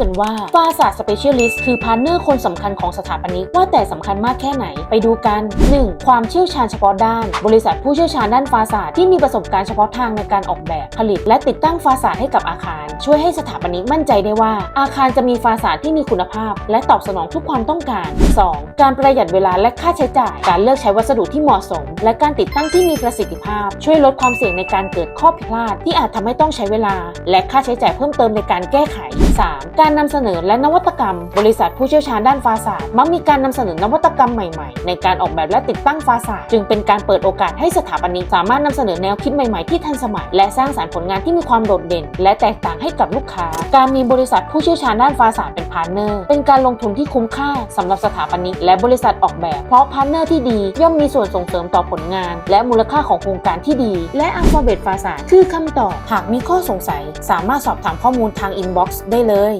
กันว่าฟาศาสตร์สเปเชียลิสต์คือพาร์ทเนอร์คนสำคัญของสถาปนิกว่าแต่สำคัญมากแค่ไหนไปดูกัน 1. ความเชี่ยวชาญเฉพาะด้าน บริษัทผู้เชี่ยวชาญด้านฟาศาสที่มีประสบการณ์เฉพาะทางในการออกแบบผลิต และติดตั้งฟาศาสให้กับอาคาร ช่วยให้สถาปนิกมั่นใจได้ว่า อาคารจะมีฟาศาสที่มีคุณภาพ และตอบสนองทุกความต้องการ 2. การประหยัดเวลาและค่าใช้จ่าย การเลือกใช้วัสดุที่เหมาะสม และการติดตั้งที่มีประสิทธิภาพ ช่วยลดความเสี่ยงในการเกิดข้อผิดพลาด ที่อาจทำให้ต้องใช้เวลา และค่าใช้จ่ายเพิ่มเติมในการแก้ไข 3. การการนำเสนอและนวัตกรรม บริษัทผู้เชี่ยวชาญด้านฟาศาสตร์มักมีการนำเสนอนวัตกรรมใหม่ๆ ในการออกแบบและติดตั้งฟาศาสตร์จึงเป็นการเปิดโอกาสให้สถาปนิกสามารถนำเสนอแนวคิดใหม่ๆที่ทันสมัย และสร้างสรรค์ผลงานที่มีความโดดเด่น และแตกต่างให้กับลูกค้า การมีบริษัทผู้เชี่ยวชาญด้านฟาศาสตร์เป็นพาร์เนอร์เป็นการลงทุนที่คุ้มค่าสำหรับสถาปนิกและบริษัทออกแบบ เพราะพาร์เนอร์ที่ดีย่อมมีส่วนส่งเสริมต่อผลงาน และมูลค่าของโครงการที่ดี และอัลฟาเบตฟาศาสตร์คือคำตอบหากมีข้อสงสัย สามารถสอบถามข้อมูลทางอินบ็อกซ์ได้เลย